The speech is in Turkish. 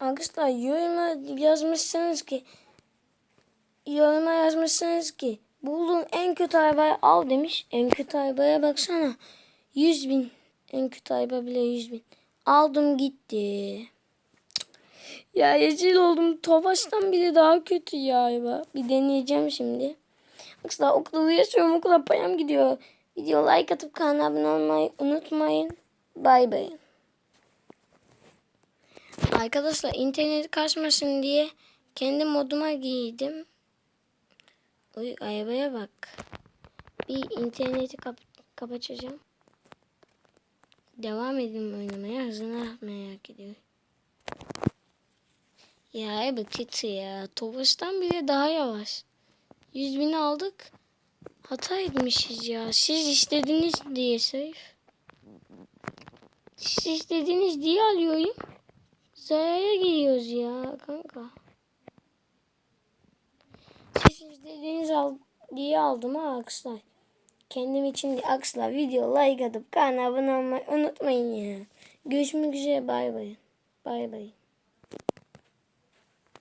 Arkadaşlar yoruma yazmışsınız ki yoruma yazmışsınız ki bulduğun en kötü arabayı al demiş. En kötü arabaya baksana. 100 bin. En kötü araba bile 100 bin. Aldım gitti. Ya yeşil oldum. Tofaş'tan bile daha kötü ya araba. Bir deneyeceğim şimdi. Arkadaşlar okula yaşıyorum. Okula payam gidiyor. Video like atıp kanala abone olmayı unutmayın. Bay bay. Arkadaşlar internet kaçmasın diye kendi moduma giydim. Uy arabaya bak. Bir interneti kap kapatacağım. Devam edin oynamaya. Hızını merak ediyorum. Ya araba kötü ya. Tofaş'tan bile daha yavaş. 100 bin aldık. Hata etmişiz ya. Siz istediniz diye Seyf. Siz istediniz diye alıyorum. Zarara giriyoruz ya kanka. Siz istediğiniz al diye aldım ha arkadaşlar. Kendim için de arkadaşlar video like atıp kanala abone olmayı unutmayın ya. Görüşmek üzere bay bay. Bay bay.